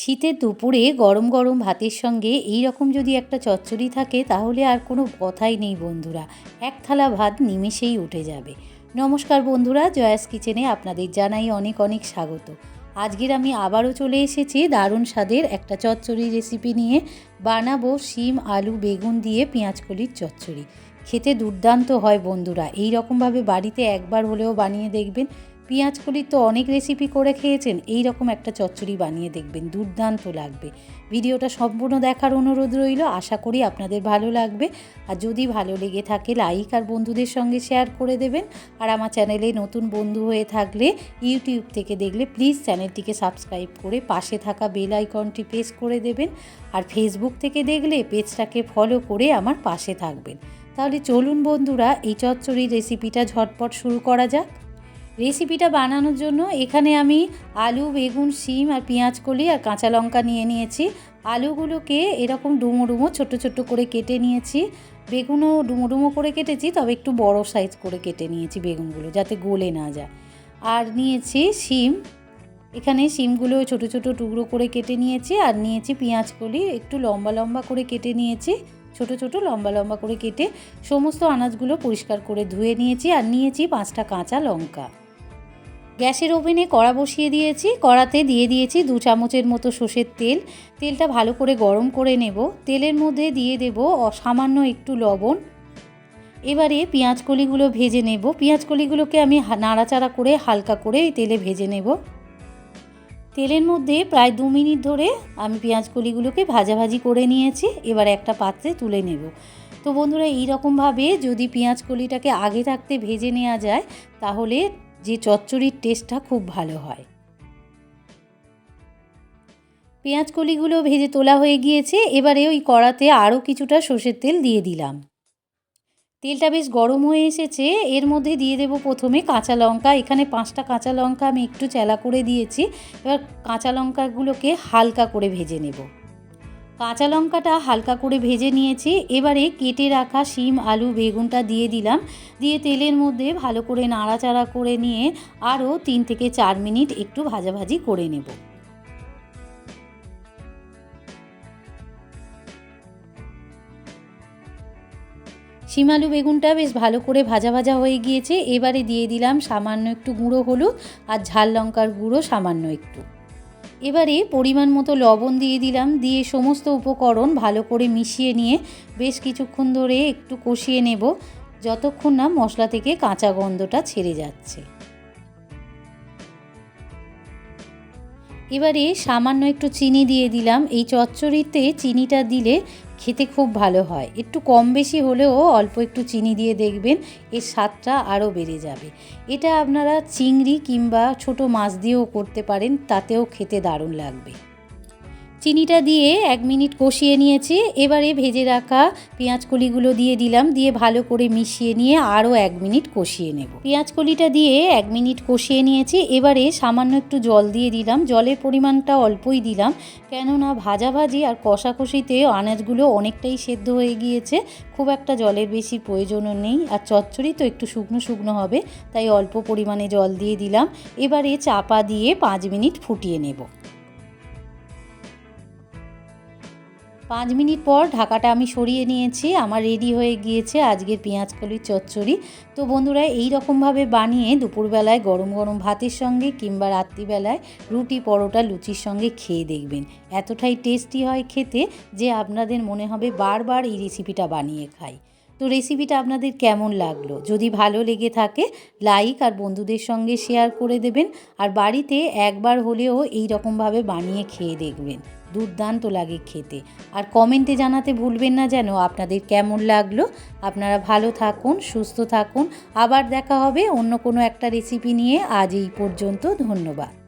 শীতের দুপুরে গরম গরম ভাতের সঙ্গে এই রকম যদি একটা চচ্চড়ি থাকে, তাহলে আর কোনো কথাই নেই বন্ধুরা। এক থালা ভাত নিমেষেই উঠে যাবে। নমস্কার বন্ধুরা, জয়াস কিচেনে আপনাদের জানাই অনেক অনেক স্বাগত। আজকের আমি আবারও চলে এসেছি দারুণ স্বাদের একটা চচ্চড়ি রেসিপি নিয়ে। বানাবো শিম, আলু, বেগুন দিয়ে পেঁয়াজকলির চচ্চড়ি। খেতে দুর্দান্ত হয় বন্ধুরা। এই রকমভাবে বাড়িতে একবার হলেও বানিয়ে দেখবেন। পেঁয়াজকলির তো অনেক রেসিপি করে খেয়েছেন, এই রকম একটা চচ্চড়ি বানিয়ে দেখবেন, দুর্দান্ত লাগবে। ভিডিওটা সম্পূর্ণ দেখার অনুরোধ রইল, আশা করি আপনাদের ভালো লাগবে। আর যদি ভালো লেগে থাকে লাইক আর বন্ধুদের সঙ্গে শেয়ার করে দেবেন। আর আমার চ্যানেলে নতুন বন্ধু হয়ে থাকলে ইউটিউব থেকে দেখলে প্লিজ চ্যানেলটিকে সাবস্ক্রাইব করে পাশে থাকা বেল আইকনটি প্রেস করে দেবেন। আর ফেসবুক থেকে দেখলে পেজটাকে ফলো করে আমার পাশে থাকবেন। তাহলে চলুন বন্ধুরা, এই চচ্চড়ির রেসিপিটা ঝটপট শুরু করা যাক। রেসিপিটা বানানোর জন্য এখানে আমি আলু, বেগুন, শিম আর পেঁয়াজ কলি আর কাঁচা লঙ্কা নিয়ে নিয়েছি। আলুগুলোকে এরকম ডুমো ডুমো ছোটো ছোটো করে কেটে নিয়েছি। বেগুনও ডুমো ডুমো করে কেটেছি, তবে একটু বড় সাইজ করে কেটে নিয়েছি বেগুনগুলো, যাতে গলে না যায়। আর নিয়েছি শিম। এখানে শিমগুলো ছোটো ছোটো টুকরো করে কেটে নিয়েছি আর নিয়েছি পেঁয়াজ কলি, একটু লম্বা লম্বা করে কেটে নিয়েছি। ছোট ছোট, লম্বা লম্বা করে কেটে সমস্ত আনাজগুলো পরিষ্কার করে ধুয়ে নিয়েছি আর নিয়েছি পাঁচটা কাঁচা লঙ্কা। গ্যাসের ওভেনে কড়া বসিয়ে দিয়েছি। কড়াতে দিয়ে দিয়েছি দু চামচের মতো সর্ষের তেল। তেলটা ভালো করে গরম করে নেব। তেলের মধ্যে দিয়ে দেব সামান্য একটু লবণ। এবারে পেঁয়াজ কলিগুলো ভেজে নেব। পেঁয়াজ কলিগুলোকে আমি নাড়াচাড়া করে হালকা করে তেলে ভেজে নেব। তেলের মধ্যে প্রায় দু মিনিট ধরে আমি পেঁয়াজ কলিগুলোকে ভাজাভাজি করে নিয়েছি। এবার একটা পাত্রে তুলে নেব। তো বন্ধুরা, এইরকমভাবে যদি পেঁয়াজ কলিটাকে আগে থাকতে ভেজে নেওয়া যায়, তাহলে যে চচ্চড়ির টেস্টটা খুব ভালো হয়। পেঁয়াজ কলিগুলো ভেজে তোলা হয়ে গিয়েছে, এবারে ওই কড়াতে আরও কিছুটা সর্ষের তেল দিয়ে দিলাম। তেলটা বেশ গরম হয়ে এসেছে, এর মধ্যে দিয়ে দেব প্রথমে কাঁচা লঙ্কা, এখানে পাঁচটা কাঁচা লঙ্কা আমি একটু চেলা করে দিয়েছি, এবার কাঁচা লঙ্কাগুলোকে হালকা করে ভেজে নেব। কাঁচা লঙ্কাটা হালকা করে ভেজে নিয়েছি। এবারে কেটে রাখা শিম, আলু, বেগুনটা দিয়ে দিলাম। দিয়ে তেলের মধ্যে ভালো করে নাড়াচাড়া করে নিয়ে আরও তিন থেকে চার মিনিট একটু ভাজাভাজি করে নেব। শিমালু বেগুনটা বেশ ভালো করে ভাজা ভাজা হয়ে গিয়েছে। এবারে দিয়ে দিলাম সামান্য একটু গুঁড়ো হলুদ আর ঝাল লঙ্কার গুঁড়ো সামান্য একটু। এবারে পরিমাণ মতো লবণ দিয়ে দিলাম, দিয়ে সমস্ত উপকরণ ভালো করে মিশিয়ে নিয়ে বেশ কিছুক্ষণ ধরে একটু কষিয়ে নেব, যতক্ষণ না মশলা থেকে কাঁচা গন্ধটা ছেড়ে যাচ্ছে। এবারে সামান্য একটু চিনি দিয়ে দিলাম, এই চচ্চড়িতে চিনিটা দিলে খেতে খুব ভালো হয়। একটু কম বেশি হলেও অল্প একটু চিনি দিয়ে দেখবেন, এর স্বাদটা আরও বেড়ে যাবে। এটা আপনারা চিংড়ি কিংবা ছোট মাছ দিয়েও করতে পারেন, তাতেও খেতে দারুণ লাগবে। চিনিটা দিয়ে এক মিনিট কষিয়ে নিয়েছি। এবারে ভেজে রাখা পেঁয়াজ কলিগুলো দিয়ে দিলাম, দিয়ে ভালো করে মিশিয়ে নিয়ে আরও এক মিনিট কষিয়ে নেব। পেঁয়াজ কলিটা দিয়ে এক মিনিট কষিয়ে নিয়েছি। এবারে সামান্য একটু জল দিয়ে দিলাম। জলের পরিমাণটা অল্পই দিলাম, কেননা ভাজাভাজি আর কষাকষিতে আনাজগুলো অনেকটাই সেদ্ধ হয়ে গিয়েছে। খুব একটা জলের বেশি প্রয়োজনও নেই, আর চচ্চড়ি তো একটু শুকনো শুকনো হবে, তাই অল্প পরিমাণে জল দিয়ে দিলাম। এবারে চাপা দিয়ে পাঁচ মিনিট ফুটিয়ে নেব। পাঁচ মিনিট পর ঢাকাটা আমি সরিয়ে নিয়েছি। আমার রেডি হয়ে গিয়েছে আজকের পেঁয়াজ কলির চচ্চড়ি। তো বন্ধুরা, এই রকমভাবে বানিয়ে দুপুরবেলায় গরম গরম ভাতের সঙ্গে কিংবা রাত্রিবেলায় রুটি, পরোটা, লুচির সঙ্গে খেয়ে দেখবেন। এতটাই টেস্টি হয় খেতে যে আপনাদের মনে হবে বারবার এই রেসিপিটা বানিয়ে খাই। তো রেসিপিটা আপনাদের কেমন লাগল? যদি ভালো লেগে থাকে, লাইক আর বন্ধুদের সঙ্গে শেয়ার করে দেবেন। আর বাড়িতে একবার হলেও এই রকমভাবে বানিয়ে খেয়ে দেখবেন। দুর্দান্ত লাগে খেতে। আর কমেন্টে জানাতে ভুলবেন না যেন আপনাদের কেমন লাগল। আপনারা ভালো থাকুন, সুস্থ থাকুন। আবার দেখা হবে অন্য কোনো একটা রেসিপি নিয়ে। আজ এই পর্যন্ত, ধন্যবাদ।